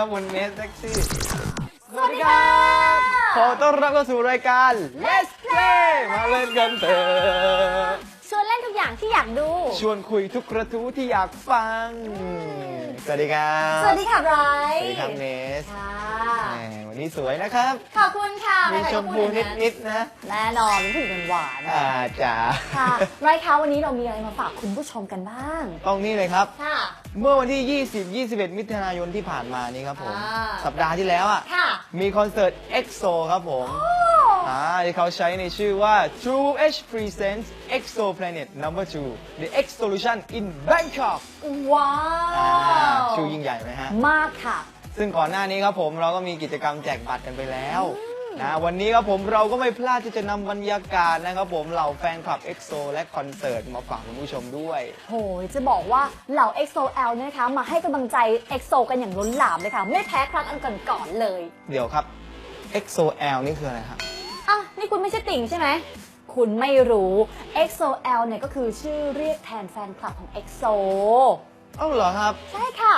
ครับวันเนสแท็กซี่ สวัสดีค่ะขอต้อนรับเข้าสู่รายการ Let's Play มาเล่นกันเถอะชวนเล่นทุกอย่างที่อยากดู ชวนคุยทุกกระทู้ที่อยากฟัง สวัสดีครับ สวัสดีค่ะไบรสท์วัสดีครับเนสค่ะ แหมวั นนี้สวยนะครับขอบคุณค่ะมีใครๆชก็มพูพูดอย่างนิดๆนะ แน่นอนเป็นผู้หญิงหวานอ่าจ๋าๆค่ะไบรท์คะวันนี้เรามีอะไรมาฝากคุณผู้ชมกันบ้าง ต้องนี่เลยครับ ค่ะ เมื่อวันที่ 20 21 มิถุนายนที่ผ่านมานี้ครับผม อ่า สัปดาห์ที่แล้วอะ ค่ะ มีคอนเสิร์ต EXO ครับผมโอ้อ่าที่เขาใช้ในชื่อว่า True H Presents EXO Planet Number 2 The X Solution in Bangkok ว้าอ่าว ชื่อยิ่งใหญ่ไหมฮะ มากค่ะ ซึ่งก่อนหน้านี้ครับผมเราก็มีกิจกรรมแจกบัตรกันไปแล้วนะวันนี้ครับผมเราก็ไม่พลาดที่จะนำบรรยากาศนะครับผมเหล่าแฟนคลับ EXO และคอนเสิร์ตมาฝากคุณผู้ชมด้วย โหยจะบอกว่าเหล่า XOL เนี่ยนะคะมาให้กำลังใจ EXO กันอย่างล้นหลามเลยค่ะ ไม่แพ้ครั้งอันก่อนๆเลย เดี๋ยวครับ EXO-L นี่คืออะไรครับ อะ นี่คุณไม่ใช่ติ่งใช่ไหม คุณไม่รู้ XOL เนี่ยก็คือชื่อเรียกแทนแฟนคลับของ EXO เอ้าเหรอครับ ใช่ค่ะ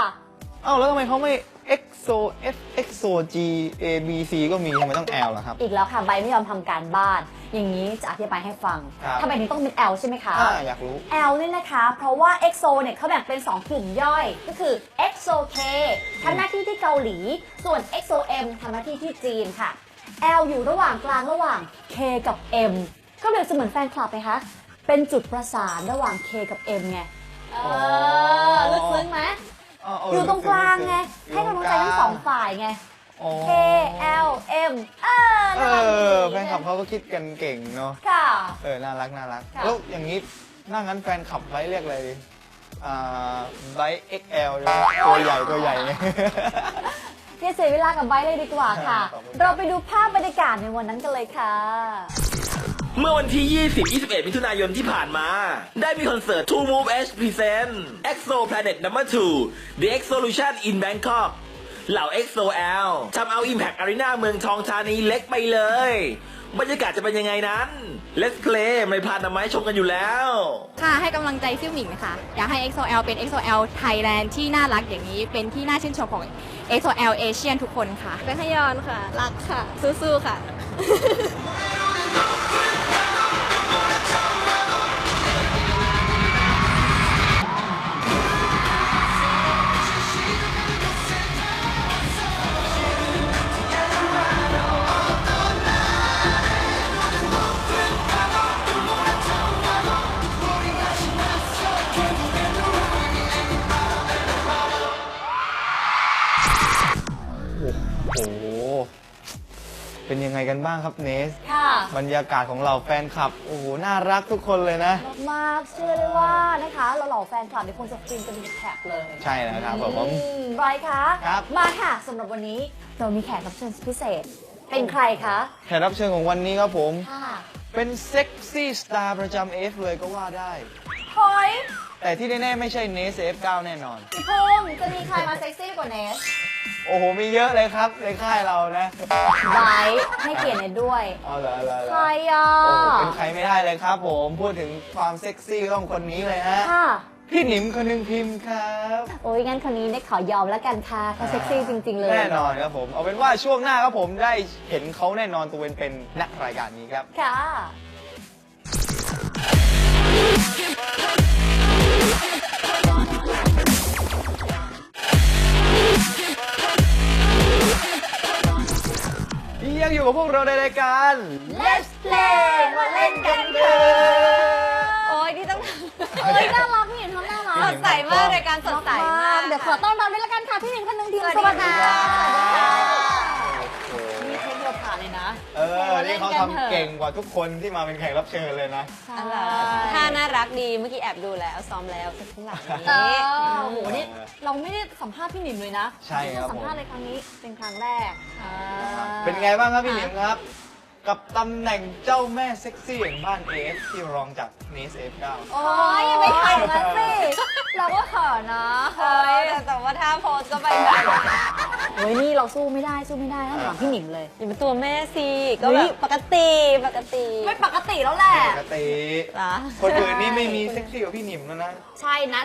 เอ้าแล้วทำไมเขาไม่ EXO F EXO G A B C ก็มีทำไมต้อง L ล่ะครับ อีกแล้วค่ะใบไม่ยอมทำการบ้าน อย่างนี้จะอธิบายให้ฟังครับ ทำไมถึงต้องเป็น L ใช่ไหมคะ อ่าอยากรู้ L เนี่ยนะคะ เพราะว่า EXO เนี่ยเขาแบ่งเป็น 2 กลุ่มย่อย ก็คือ EXO K ทำหน้าที่ที่เกาหลี ส่วน EXO M ทำหน้าที่ที่จีนค่ะ L อยู่ระหว่างกลางระหว่าง K กับ M ก็เลยจะเหมือนแฟนคลับไหมคะ เป็นจุดประสานระหว่าง K กับ M ไง เออ ลึกซึ้งไหม อยู่ตรงกลางไง ให้กำลังใจทั้งสองฝ่ายไงอ๋อ K L M เออเอน่ารักดีอแฟนคลับเขาก็คิดกันเก่งเนาะ ค่ะ เออ น่ารัก น่ารัก ค่ะ แล้วอย่างนี้น่างั้นแฟนคลับไบร์ทเรียกอะไรดีอ่าไบร์ท XL ใช่ไหมตัวใหญ่ ตัวใหญ่ไง อย่าเสียเวลากับไบร์ทเลยดีกว่าค่ะขอบคุณครับ เราไปดูภาพบรรยากาศในวันนั้นกันเลยค่ะ เมื่อวันที่ 20 21 มิถุนายนที่ผ่านมา ได้มีคอนเสิร์ต Two Move H Present EXO Planet Number 2 The X Solution in Bangkok เหล่า XOL ทำเอา Impact Arena เมืองทองธานีเล็กไปเลย บรรยากาศจะเป็นยังไงนั้น Let's Play ไม่พลาดนำมาให้ชมกันอยู่แล้ว ค่ะให้กำลังใจซิ่วหมิงนะคะ อยากให้ XOL เป็น XOL Thailand ที่น่ารักอย่างนี้ เป็นที่น่าชื่นชมของ XOL Asian ทุกคนค่ะ เป็นขยอนค่ะ รักค่ะ สู้ๆค่ะ บ้างครับเนส ค่ะ บรรยากาศของเราแฟนคลับ โอ้โห น่ารักทุกคนเลยนะ มากเชื่อเลยว่านะคะเราเหล่าแฟนคลับในยคงจะฟินกันเป็นแถบเลยใช่แล้วครับผม อืมไบรท์คะครับ มาค่ะสำหรับวันนี้เรามีแขกรับเชิญพิเศษ เป็นใครคะแขกรับเชิญของวันนี้ครับผม ค่ะเป็นเซ็กซี่สตาร์ประจำเอฟเลยก็ว่าได้ เฮ้ย แต่ที่แน่ๆไม่ใช่เนสเอฟเก้าแน่นอน พี่พงษ์จะมีใครมาเซ็กซี่กว่าเนสโอ้โห มีเยอะเลยครับในค่ายเรานะไบรท์ให้เกียรติเนสด้วย เอาละเอาละเอาใครละอะโอ้โหเป็นใครไม่ได้เลยครับ ผมพูดถึงความเซ็กซี่ก็ต้องคนนี้เลยฮะค่ะพี่หนิมคนนึงพิมพ์ครับ โอ้ยงั้นคนนี้เนสขอยอมแล้วกันค่ะเขาเซ็กซี่จริง ๆ เลย แน่นอนครับผม เอาเป็นว่าช่วงหน้าครับผมได้เห็นเขาแน่นอนตัวเป็นๆณรายการนี้ครับ ค่ะ ยังอยู่กับพวกเราในรายการ Let's play มาเล่นกันเถอะโอ้ยที่ต้องเอ้ยน่ารักพี่หนิงทำน่ารักสดใสมากรายการสดใสมาก เดี๋ยวขอต้อนรับด้วยละกันค่ะพี่หนิงคนหนึงทีมสวัสดีค่ะ เลยนะเออ นี่เขาทำเก่งกว่าทุกคนที่มาเป็นแขกรับเชิญเลยนะอะไรท่าน่ารักดี เมื่อกี้แอบดูแล้ว ซ้อมแล้วสักหลังเอนี้อโอ้โห นี่เราไม่ได้สัมภาษณ์พี่หนิมเลยนะใช่ครับผมสัมภาษณ์เลยครั้งนี้เป็นครั้งแรกอ่าเป็นไงบ้างครับพี่หนิมครับ กับตำแหน่งเจ้าแม่เซ็กซี่แห่งบ้านเอฟที่รองจากเนสเอฟเก้า โอ้ยอย่าไปขายมันสิ เราก็เขินนะเฮ้ยแต่แต่ว่าท่าโพสก็ไปแบบเฮ้ยนี่เราสู้ไม่ได้สู้ไม่ได้ต้องถามพี่หนิมเลย อย่าเป็นตัวแม่สิก็เฮ้แบยบปกติปกติไม่ปกติแล้วแหละปกติเหรอคนอื่นนี่ไม่มีเซ็กซี่กว่าพี่หนิมแล้วนะ ใช่นะ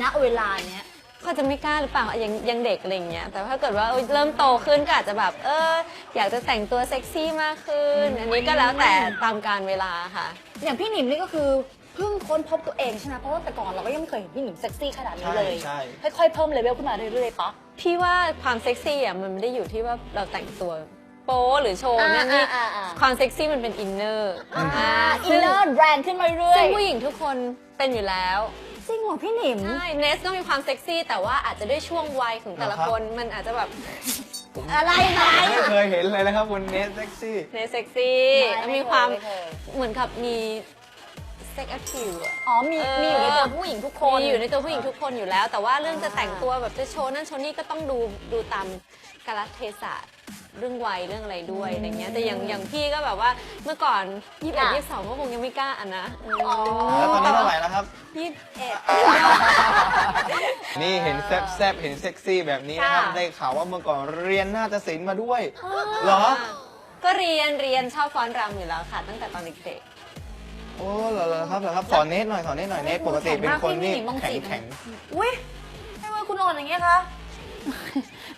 ณเวลาเนี้ย เขาจะไม่กล้าหรือเปล่ายังยังเด็กอะไรอย่างเงี้ยแต่ถ้าเกิดว่าเอ้ยเริ่มโตขึ้นก็อาจจะแบบเอออยากจะแต่งตัวเซ็กซี่มากขึ้น อันนี้ก็แล้วแต่ตามการเวลาค่ะ อย่างพี่หนิมนี่ก็คือเพิ่งค้นพบตัวเองใช่ไหมเพราะว่าแต่ก่อนเราก็ยังไม่เคยเห็นพี่หนิมเซ็กซี่ขนาดนี้เลยใช่ ค่อยๆเพิ่มเลเวลขึ้นมาเรื่อยๆปะ พี่ว่าความเซ็กซี่อะมันไม่ได้อยู่ที่ว่าเราแต่งตัวโป๊หรือโชว์นั่นนี่อ่าอ่าอ่า ความเซ็กซี่มันเป็นอินเนอร์อ่าอินเนอร์แบรนด์ขึ้นมาเรื่อซึ่ยงผู้หญิงทุกคนเป็นอยู่แล้วๆ จริงเหรอพี่หนิม ใช่เนสก็มีความเซ็กซี่ แต่ว่าอาจจะด้วยช่วงวัยของแต่ละเหรอครับคนมันอาจจะแบบ อะไรไหม ไม่เคยเห็นเลยนะครับคุณเนสเซ็กซี่ เนสเซ็กซี่ ไม่ไม่มีความไม่เคย เหมือนกับมีเซ็กแอคทีฟอะ อ๋อมีเออ มีอยู่ในตัวผู้หญิงทุกคน มีอยู่ในตัวผู้หญิงทุกคนอยู่แล้ว แต่ว่าเรื่องจะอ่าแต่งตัวแบบจะโชว์นั่นโชว์นี่ก็ต้องดูดูตามกาลเทศะ เรื่องวัยเรื่องอะไรด้วยอะไรเงี้ยแต่อย่างอย่างพี่ก็แบบว่าเมื่อก่อนยี่สิบเอ็ดยี่สิบสองก็คงยังไม่กล้าอะนะอ๋อแล้วตอนนี้เท่าไหร่แล้วครับ ยี่สิบเอ็ด นี่เห็นแซบแซบๆเห็นเซ็กซี่แบบนี้นะครับ ค่ะ ได้ข่าวว่าเมื่อก่อนเรียนนาฏศิลป์มาด้วย เหรอ ก็เรียนเรียนชอบฟ้อนรำอยู่แล้วค่ะ ตั้งแต่ตอนเด็กโอ้เหรอเหรอครับเหรอครับสอนเนสหน่อยสอนเนสหน่อยเนสปกติเป็นคนนี่แข็งมากพี่แข็งนี่แข็งอุ้ยทำไมคุณอ่อนอย่างเงี้ยคะ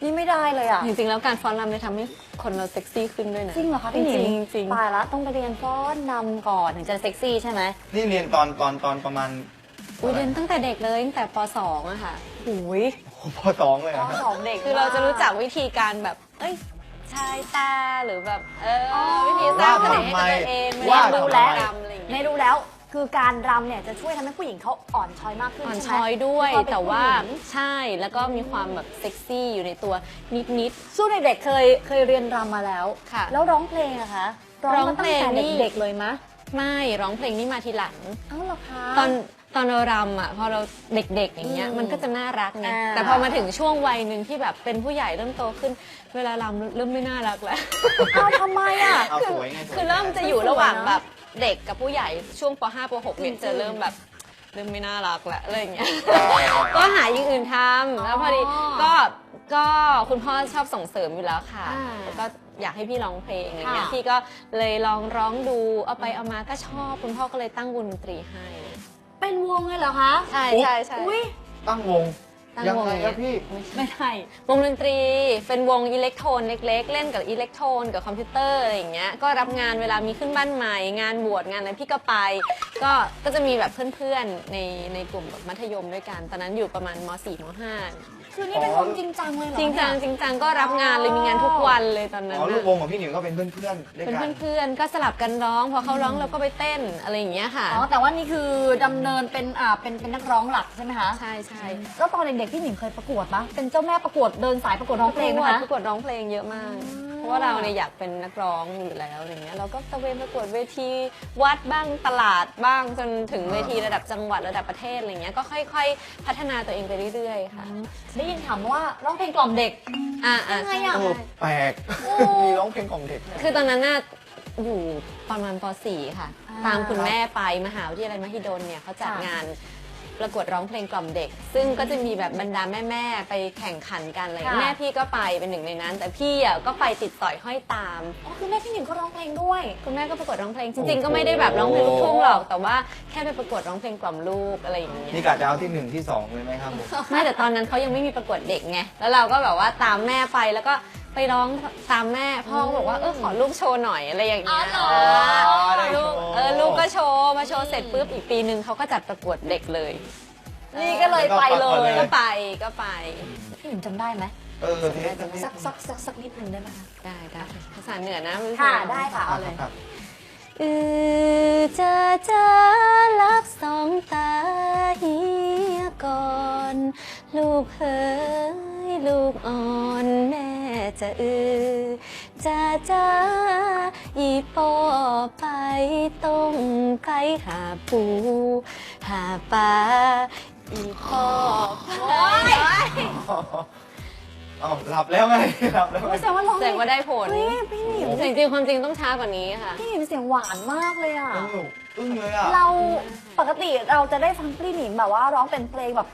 นี่ไม่ได้เลยอะๆจริงๆ แล้วการฟ้อนรำเนี่ยทำให้คนเราเซ็กซี่ขึ้นด้วยนะ จริงเหรอคะพี่หนิมจริงๆจริงๆ ตายละต้องไปเรียนฟ้อนนำก่อนถึงจะเซ็กซี่ใช่ไหมนี่เรียนตอนตอนตอนประมาณอุ๊ยเรียนตั้งแต่เด็กเลยตั้งแต่ป .2 อะค่ะหุยโอ้โหพอสองเลยเหรข้ออครับสองเด็กคือเราจะรู้จักวิธีการแบบ เอ้ย ชายตาหรือแบบ เออออวิธีสร้างเสน่ห์ให้กับตัวเองว่าเรียนทำรู้ไมแล้วรำอะไรอย่างในเงี้ยรู้แล้ว คือการรำเนี่ยจะช่วยทำให้ผู้หญิงเขาอ่อนช้อยมากขึ้นอ่อนใช่ไหมช้อยด้วยมีคมเป็นแต่ว่าผู้หญิงใช่แล้วก็มีความแบบเซ็กซี่อยู่ในตัวนิด สู้เด็กๆเคยเคยเรียนรำมาแล้ว ค่ะแล้วร้องเพลงอะคะร้องมาตั้งแต่ร้องเพลงนี่ เด็กๆเลยมะๆ ไม่ร้องเพลงนี่มาทีหลัง เอ้าเหรอคะ ตอนตอนเรารำอะพอเราเด็กๆอย่างเงี้ยอืมมันก็จะน่ารักไงอ่า แต่พอมาถึงช่วงวัยหนึ่งที่แบบเป็นผู้ใหญ่เริ่มโตขึ้น เวลารำเริ่มไม่น่ารักแล้ว เอ้าทำไมอะ เอาสวยไงสวยคือเริ่มจะอยู่ระหว่างแบบ เด็กกับผู้ใหญ่ช่วงป .5 ป .6 เนี่ยจะเริ่มแบบเริ่มไม่น่ารักแล้วอะไรอย่างเงี้ย ก็หาอย่างอื่นทำแล้วพอดีก็ก็คุณพ่อชอบส่งเสริมอยู่แล้วค่ะอ่าแล้วก็อยากให้พี่ร้องเพลงอะไรเงี้ยค่ะ พี่ก็เลยลองร้องดูเอาไปเอามาก็ชอบคุณพ่อก็เลยตั้งวงดนตรีให้เป็นวงเลยเหรอคะ ใช่ใช่ใช่ อุ้ยตั้งวงตั้ง ยังวงไงครับพี่ ไม่ได้วงดนตรีเป็นวงอิเล็กโทรนเล็ก ๆ เล่นกับอิเล็กโทรนกับคอมพิวเตอร์อะไรอย่างเงี้ยก็รับงานเวลามีขึ้นบ้านใหม่ งานบวชงานอะไรพี่ก็ไป ก็ก็จะมีแบบเพื่อนๆในในกลุ่มแบบมัธยมด้วยกัน ตอนนั้นอยู่ประมาณม .4 ม .5 คือนี่เป็นวงจริงจังเลยเหรอจริงจังเนี่ยจริงจังก็รับงานเลยมีงานทุกวันเลยตอนนั้นอ๋อน่ะลูกวงของพี่หนิมก็เป็นเพื่อนๆด้วยเป็นกันเพื่อนๆก็สลับกันร้องพอเขาร้องเราก็ไปเต้นอะไรอย่างเงี้ยค่ะอ๋อแต่ว่านี่คือดำเนินเป็นอ่าเป็นเป็นนักร้องหลักใช่ไหมคะใช่ใช่แล้วตอนเด็กๆพี่หนิงเคยประกวดปะเป็นเจ้าแม่ประกวดเดินสายประกวดร้องเพลงไหมคะประกวดร้องเพลงเยอะมาก เพราะว่าเราเนี่ยอยากเป็นนักร้องอยู่แล้วอะไรเงี้ยเราก็ตะเวนประกวดเวทีวัดบ้างตลาดบ้างจนถึงเวทีระดับจังหวัดระดับประเทศอะไรเงี้ยก็ค่อย ๆ พัฒนาตัวเองไปเรื่อยๆค่ะได้ยินถามว่าร้องเพลงกล่อมเด็กอ่าอ่ายังไงอะเออแปลกมีร้องเพลงของเด็ก คือตอนนั้นน่ะอยู่ประมาณป .4 ค่ะอ่าตามคุณแม่ไปมหาวิทยาลัยมหิดลเนี่ยเขาจัดค่ะงาน ประกวดร้องเพลงกล่อมเด็ก ซึ่งก็จะมีแบบบรรดาแม่ๆไปแข่งขันกันอะไรค่ะ แม่พี่ก็ไปเป็นหนึ่งในนั้น แต่พี่อะก็ไปติดสอยห้อยตาม อ๋อคือแม่พี่หนิงก็ร้องเพลงด้วย คุณแม่ก็ประกวดร้องเพลงจริงๆ ก็ไม่ได้แบบร้องเพลงลูกทุ่งหรอก แต่ว่าแค่ไปประกวดร้องเพลงกล่อมลูกอะไรอย่างเงี้ยนี่กะจะเอาที่หนึ่งที่สองเลยไหมครับผม ไม่แต่ตอนนั้นเขายังไม่มีประกวดเด็กไงแล้วเราก็แบบว่าตามแม่ไปแล้วก็ไปร้องตามแม่พ่อก็บอกว่าเออขอลูกโชว์หน่อยอะไรอย่างเงี้ยอ๋อเหรอได้ เสร็จปุ๊บอีกปีหนึ่งเขาก็จัดประกวดเด็กเลย นี่ก็เลยไปเลก็ไปยเลก็ไปก็ไปพี่หนิงจำได้ไหมเออเทสกันนิดสักสักสักสักนิดหนึ่งได้ไหมคะ ได้ได้ภาษาเหนือนะมันค่ะได้ค่ะ เอาเลยครับอือจะจะลับสองตาเฮียก่อน ลูกเฮ้ยลูกอ่อนแม่จะอือ จะจะอีปอไปต้มไก่หาปู หาปลาอีปอไปเอาหลับแล้วไงหลับแล้วไงไม่แสดงว่าร้องแสดงว่าได้ผลเฮ้ยพี่หนิงแต่จริงๆความจริงต้องช้ากว่านี้ค่ะ พี่หนิงเสียงหวานมากเลยอะเอออึ้งเลยอะ เราปกติเราจะได้ฟังพี่หนิงแบบว่าร้องเป็นเพลงแบบ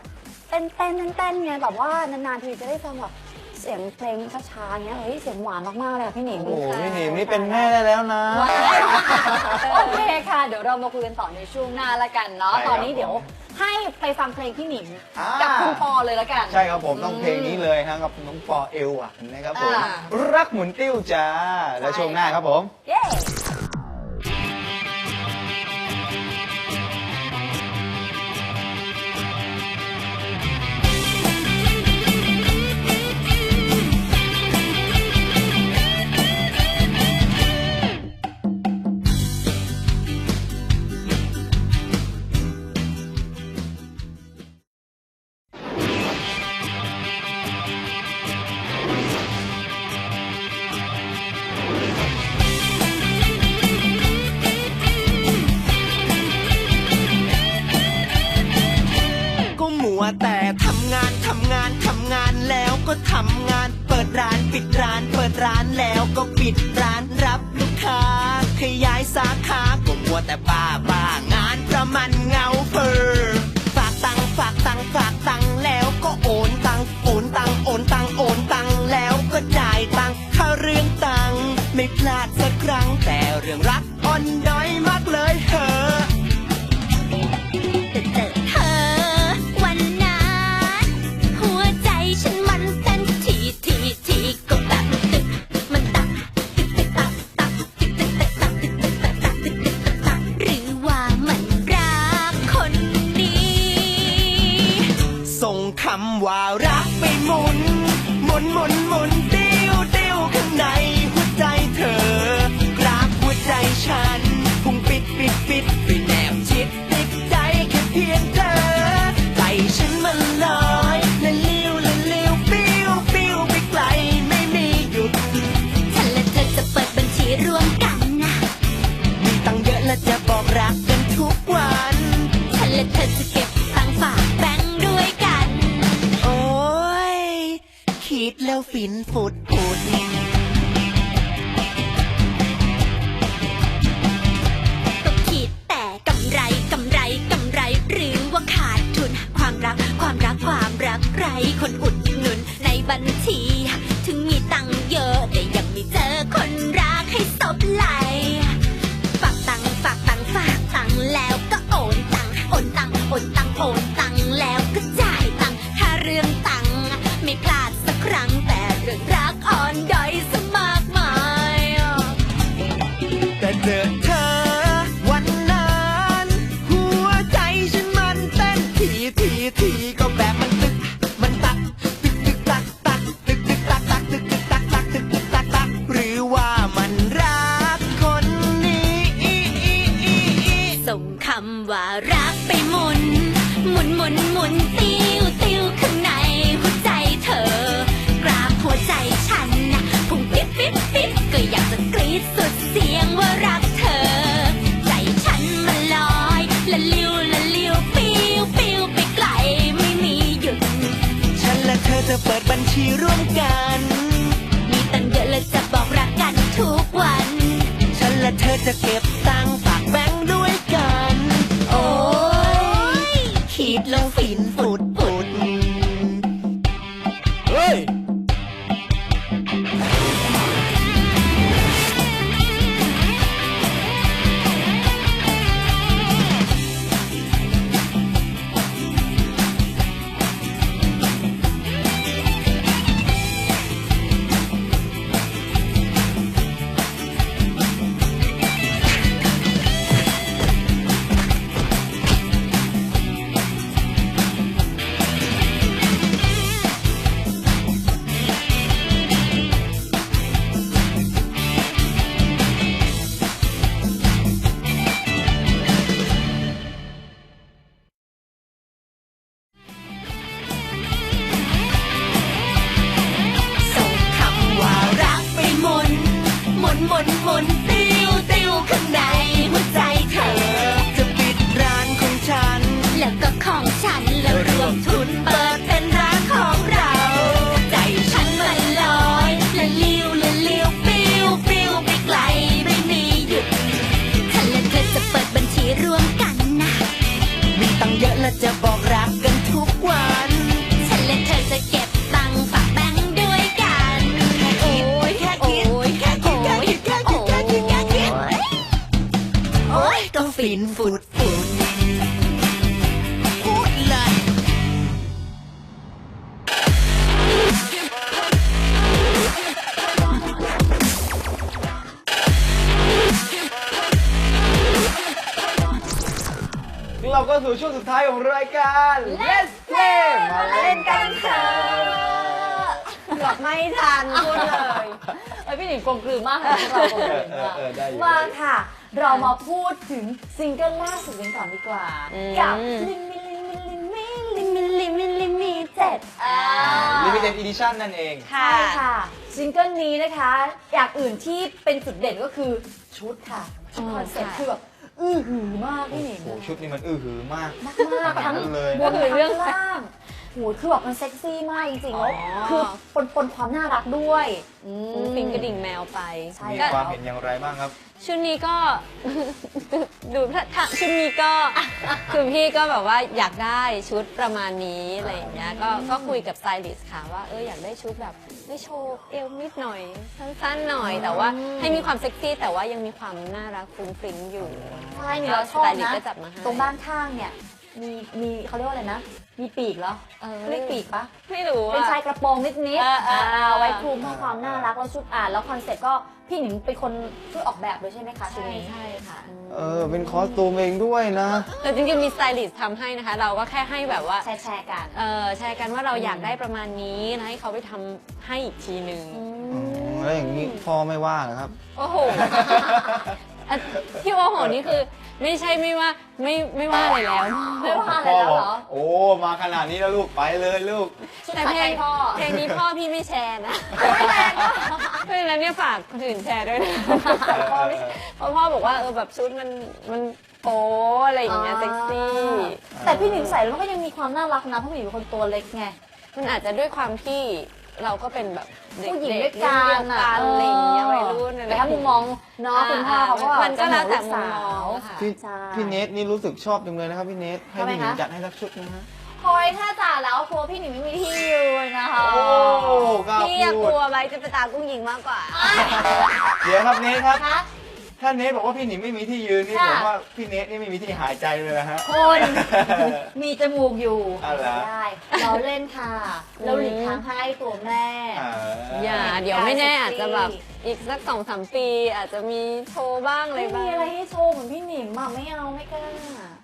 เต้นเต้นเต้นเต้นไงแบบว่านานๆทีจะได้ฟังแบบ เสียงเพลงช้าๆเงี้ยเฮ้ยเสียงหวานมากๆเลยอะพี่หนิง โอ้โหพี่หนิมนี่เป็นแม่ได้แล้วนะ โอเคค่ะ เดี๋ยวเรามาคุยกันต่อในช่วงหน้าละกันเนาะตอนนี้เดี๋ยวให้ไปฟังเพลงพี่หนิงกับคุณปอเลยละกัน ใช่ครับผมต้องเพลงนี้เลยฮะกับน้องปอเอลหวานนะครับผมรั รักหมุนติ้วจ้า แล้วช่วงหน้าครับผม เย้ one young ฟินฟูดฟูดก็คิดแต่กำไรกำไรกำไร หรือว่าขาดทุน ความรักความรักความรักใครคนอุดหนุนในบัญชี ถึงมีตังเยอะ chips ฟินฟุดฟุดพูดเลยเราก็สู่ช่วงสุดท้ายของรายการ Let's Play มาเล่นกันเถอะหลับไม่ทันพูดเลย ไอพี่หนิงกลมกลืนมากค่ะพวกเราลมเอาได้มาค่ะ เรามาพูดถึงซิงเกิลล่าสุดกันก่อนดีกว่า กับลิมิลิมิลิมิลิมิลิมิลิมิเจ็ดอ่า Limited Edition นั่นเองใช่ค่ะซิงเกิลนี้นะคะ อย่างอื่นที่เป็นจุดเด่นก็คือชุดค่ะชุดคอนเซ็ปต์คือแบบอื้อหือมากพี่หนิงโอ้โหชุดนี้มันอื้อหือมาก มากมากทั้งเลย บนทั้งล่าง โหคือแบบมันเซ็กซี่มากจริงๆแล้วคือปนปนความน่ารักด้วย อืมฟิงกระดิ่งแมวไป ใช่ มีก็ความเห็นอย่างไรบ้างครับ ชุดนี้ก็ ดูถ้าถ้าชุดนี้ก็ คือพี่ก็แบบว่าอยากได้ชุดประมาณนี้อะไรอย่างเงี้ยก็ก็คุยกับสไตลิสต์ค่ะว่าเอออยากได้ชุดแบบไม่โชว์เอวนิดหน่อยสั้นๆหน่อย แต่ว่าให้มีความเซ็กซี่ แต่ว่ายังมีความน่ารักฟรุ้งฟริ้งอยู่ใช่เนี่ยเราชอบสไตลิสนะ ต์ก็จัดมาให้ ตรงด้านข้างเนี่ย มีมีเขาเรียกว่าอะไรนะ มีปีกเหรอเออเรียกปีกปะไม่รู้เป็นอะ ชายกระโปรงนิดนิดเออเออเออไว้คลุมเพื่อความน่ารักแล้วชุดอ่านแล้วคอนเซ็ปต์ก็พี่หนิงเป็นคนช่วยออกแบบเลยใช่ไหมคะชุดใช่นี้ใช่ค่ะเออ เป็นคอสตูมเองด้วยนะ แต่จริงๆมีสไตลิสต์ทำให้นะคะ เราก็แค่ให้แบบว่าแชร์แชร์กันเออแชร์กันว่าเราอยากได้ประมาณนี้แล้วให้เขาไปทำให้อีกทีหนึ่งอ๋อแล้วอย่างนี้พ่อไม่ว่าเหรอครับ โอ้โห อะที่ว่าโหนี่คือ ไม่ใช่ไม่ว่าไม่ไม่ว่าอะไรแล้วไม่ว่าอะไรพ่อแล้วบอเหกรอโอ้มาขนาดนี้แล้วลูกไปเลยลูก ชุดแต่ขัดเพลใจงพ่อ เพลงนี้พ่อพี่ไม่แชร์นะเพราะฉะนั้นเนี่ยฝากคนอื่นแชร์ด้วยนะพ่อไม่เพราะพ่อบอกว่าเออแบบชุดมันมันโป๊อะไรอย่างเงี้ยเซ็กซี่ แต่พี่หนิงใส่แล้วมันก็ยังมีความน่ารักนะเพราะพี่หนิงเป็นคนตัวเล็กไง มันอาจจะด้วยความที่ เราก็เป็นแบบเด็กผู้หญิงๆด้วยกันรุ่เดียวกันอะไรอย่างเงี้ยวัยรุ่นอะไรแต่ถ้ามุมมองเนาะคุณพ่อเขาก็มันก็แล้วแต่มุมมองลูกค่ะสาวพี่ใช่พี่เนทนี่รู้สึกชอบจังเลยนะครับพี่เนทให้ทำไมพี่หนิงคะ จัดให้สักชุดนะฮะพอยถ้าจ่าแล้วกลัวพี่หนิงไม่มีที่ยืนนะคะโอ้กล้าพี่อะพูกดลัวไว้จะไปตามกุ้งหญิงมากกว่า เดี๋ยวครับเนทครับ คะ ถ้าเนทบอกว่าพี่หนิงไม่มีที่ยืนนี่ค่ะผมว่าพี่เนทนี่ไม่มีที่หายใจเลยนะฮะ คนมีจมูกอยู่อะไรได้เราเล่นค่ะ เราหลีกทางให้ตัวแม่ อ่าอย่าเดี๋ยวไม่แน่อาจจะแบบอีกสักสองสามปีอาจจะมีโชว์บ้างอะไรไม่บ้ามีงอะไรให้โชว์เหมือนพี่หนิมอะไม่เอาไม่กล้า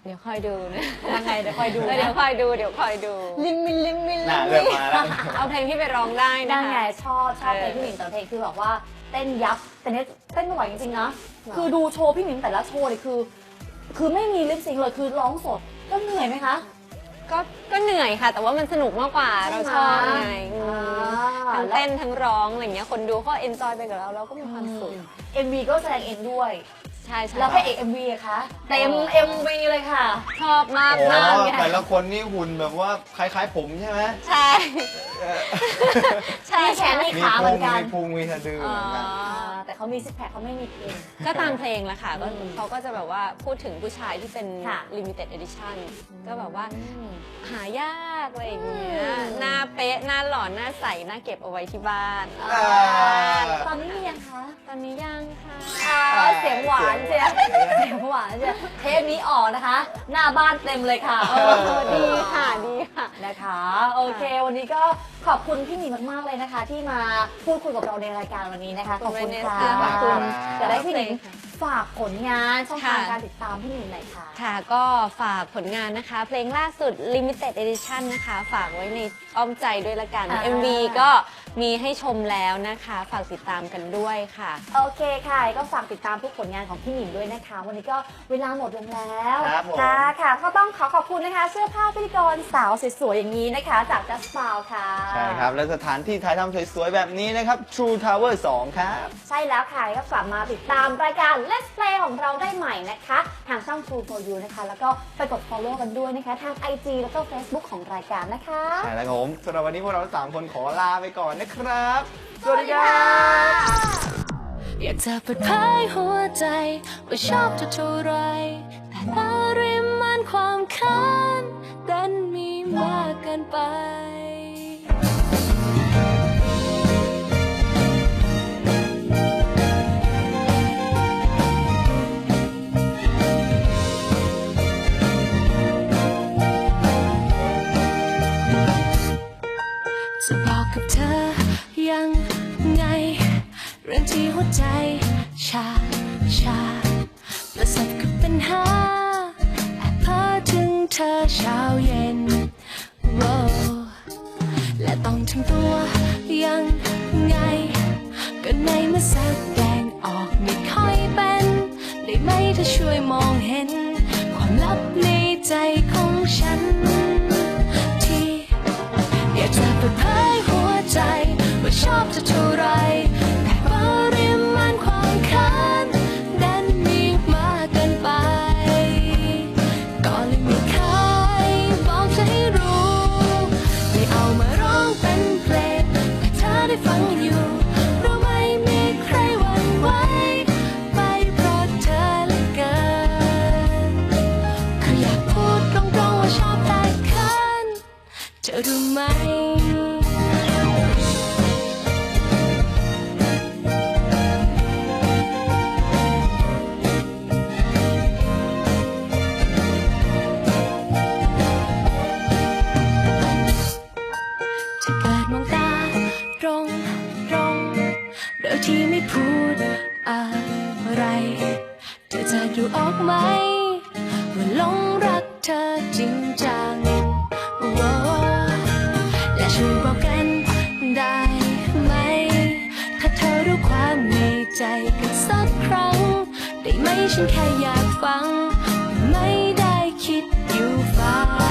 เดี๋ยวคอยดูนะยังไงเดี๋ยวคอยดูเดี๋ยวคอยดูเดี๋ยวคอยดู ลิมมินลิมมินน่าเริ่มมาแล้ว เอาเพลงที่ไปร้องได้นะนั่นไงคะ ชอบชอบเอเพลองพี่หนิงแต่ละเพลงคือแบบว่า เต้นยับ แต่เนี้ยเต้นไม่ไหวจริงๆนะ คือดูโชว์พี่หนิงแต่ละโชว์เนี่ยคือ คือไม่มีลิปซิงค์เลยคือร้องสดก็เหนื่อยไหมคะ ก็ก็เหนื่อยค่ะ แต่ว่ามันสนุกมากกว่าใช่เราไหมชอบไงอืมอ่าทั้งเต้นทั้งร้องอะไรเงี้ยคนดูก็เอนจอยไปกับเราเราก็มีความสุขเอ็มวีก็แสดงเองด้วย ใช่ใช่แล้วพระเอกเอ็มวีอะคะเต็มเอ็มวีเลยค่ะ ชอบมากโอ้มากเนี่ยแต่ละคนนี่หุ่นแบบว่าคล้ายๆผมใช่ไหมใช่ใช่มีแขนมีมีขาเหพุมืองนกันมีพุงมีสะดือเหมือนกันอ่าแต่เขามีซิกแพคเขาไม่มีพุงก็ตามเพลงแหละค่ะก็เขาก็จะแบบว่าพูดถึงผู้ชายที่เป็นค่ะ limited edition ก็แบบว่าหายากอะไรอย่างเงี้ยหน้าเป๊ะหน้าหล่อหน้าใสหน้าเก็บเอาไว้ที่บ้านอ่าตอนนี้มียังคะ ตอนนี้ยังค่ะอ่าเสียงหวานเชียวเสียงหวานเชียวเทปนี้ออกนะคะ หน้าบ้านเต็มเลยค่ะเออดีค่ะดีค่ะนะคะโอเค วันนี้ก็ขอบคุณพี่หมีมากๆเลยนะคะ ที่มาพูดคุยกับเราในรายการวันนี้นะคะขอบคุณค่ะขอบคุณเดี๋ยวได้พี่หนิงฝากผลงานช่องทางค่ะการติดตามพี่หนิงหน่อยค่ะค่ะ ก็ฝากผลงานนะคะ เพลงล่าสุด limited edition นะคะ ฝากไว้ในอ้อมใจด้วยละกันอ่า MV ก็ มีให้ชมแล้วนะคะ ฝากติดตามกันด้วยค่ะ โอเคค่ะ ก็ฝากติดตามทุกผลงานของพี่หนิงด้วยนะคะ วันนี้ก็เวลาหมดลงแล้วครับผมค่ะค่ะ ก็ต้องขอขอบคุณนะคะ เสื้อผ้าพิธีกรสาวสวยๆอย่างนี้นะคะ จาก Just f o u ค่ะ ใช่ครับ และสถานที่ถ่ายทำสวยๆ แบบนี้นะครับ True Tower 2 ครับ ใช่แล้วค่ะก็กลับมาติดตามรายการ Let's Play ของเราได้ใหม่นะคะ ทางช่อง True for You นะคะ แล้วก็ไปกด follow กันด้วยนะคะ ทาง IG แล้วก็ Facebook ของรายการนะคะ ใช่แล้วครับผมสำหรับวันนี้พวกเราสามคนขอลาไปก่อนนะะครับ สวัสดีครับอยากจะเปิดเผยหัวใจ ว่าชอบเธอเท่าไร แต่ปริมาณความคันดันมีมากเกินไป ใจชาชาประสบกับปัญหาแอบเพ้อถึงเธอเช้าเย็นโวและต้องทำตัวยังไง ก็ในเมื่อแสดงออกไม่ค่อยเป็น ได้ไหมถ้าช่วยมองเห็น ความลับในใจของฉัน ที่อยากจะเปิดเผยหัวใจ ว่าชอบจะเท่าไร อยากฟัง ไม่ได้คิดอยู่ฝ่า